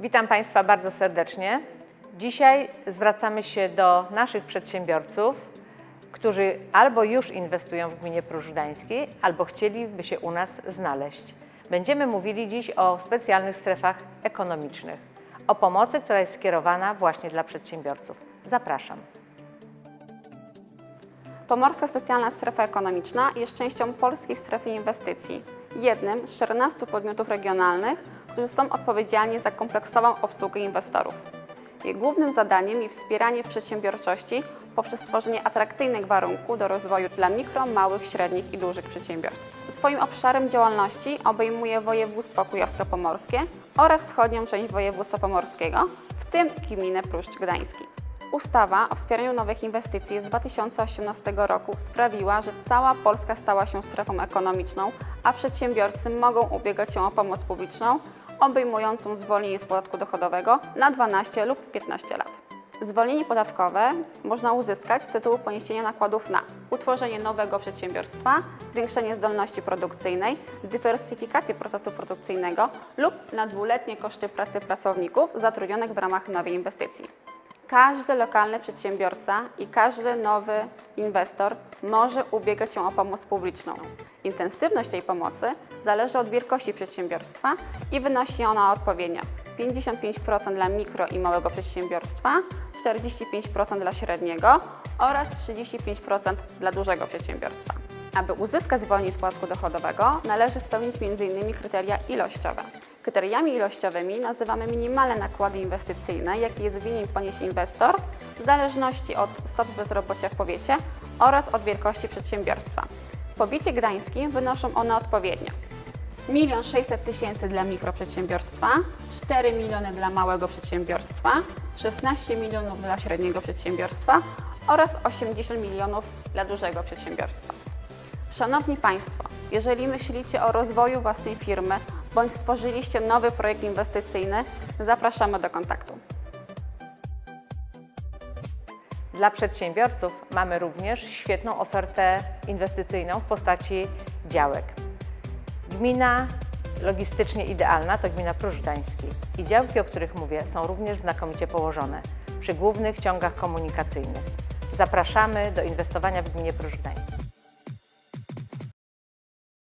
Witam Państwa bardzo serdecznie. Dzisiaj zwracamy się do naszych przedsiębiorców, którzy albo już inwestują w gminie Próż Gdańskiej, albo chcieliby się u nas znaleźć. Będziemy mówili dziś o specjalnych strefach ekonomicznych, o pomocy, która jest skierowana właśnie dla przedsiębiorców. Zapraszam. Pomorska Specjalna Strefa Ekonomiczna jest częścią Polskiej Strefy Inwestycji, jednym z 14 podmiotów regionalnych, którzy są odpowiedzialni za kompleksową obsługę inwestorów. Jej głównym zadaniem jest wspieranie przedsiębiorczości poprzez stworzenie atrakcyjnych warunków do rozwoju dla mikro, małych, średnich i dużych przedsiębiorstw. Swoim obszarem działalności obejmuje województwo kujawsko-pomorskie oraz wschodnią część województwa pomorskiego, w tym gminę Pruszcz Gdański. Ustawa o wspieraniu nowych inwestycji z 2018 roku sprawiła, że cała Polska stała się strefą ekonomiczną, a przedsiębiorcy mogą ubiegać się o pomoc publiczną obejmującą zwolnienie z podatku dochodowego na 12 lub 15 lat. Zwolnienie podatkowe można uzyskać z tytułu poniesienia nakładów na utworzenie nowego przedsiębiorstwa, zwiększenie zdolności produkcyjnej, dywersyfikację procesu produkcyjnego lub na dwuletnie koszty pracy pracowników zatrudnionych w ramach nowej inwestycji. Każdy lokalny przedsiębiorca i każdy nowy inwestor może ubiegać się o pomoc publiczną. Intensywność tej pomocy zależy od wielkości przedsiębiorstwa i wynosi ona odpowiednio 55% dla mikro i małego przedsiębiorstwa, 45% dla średniego oraz 35% dla dużego przedsiębiorstwa. Aby uzyskać zwolnienie z podatku dochodowego, należy spełnić m.in. kryteria ilościowe. Kryteriami ilościowymi nazywamy minimalne nakłady inwestycyjne, jakie jest winien ponieść inwestor w zależności od stopy bezrobocia w powiecie oraz od wielkości przedsiębiorstwa. W powiecie gdańskim wynoszą one odpowiednio 1 600 tysięcy dla mikroprzedsiębiorstwa, 4 miliony dla małego przedsiębiorstwa, 16 milionów dla średniego przedsiębiorstwa oraz 80 milionów dla dużego przedsiębiorstwa. Szanowni Państwo, jeżeli myślicie o rozwoju własnej firmy bądź stworzyliście nowy projekt inwestycyjny, zapraszamy do kontaktu. Dla przedsiębiorców mamy również świetną ofertę inwestycyjną w postaci działek. Gmina logistycznie idealna to gmina Próż Gdański i działki, o których mówię, są również znakomicie położone przy głównych ciągach komunikacyjnych. Zapraszamy do inwestowania w gminie Próż Gdański.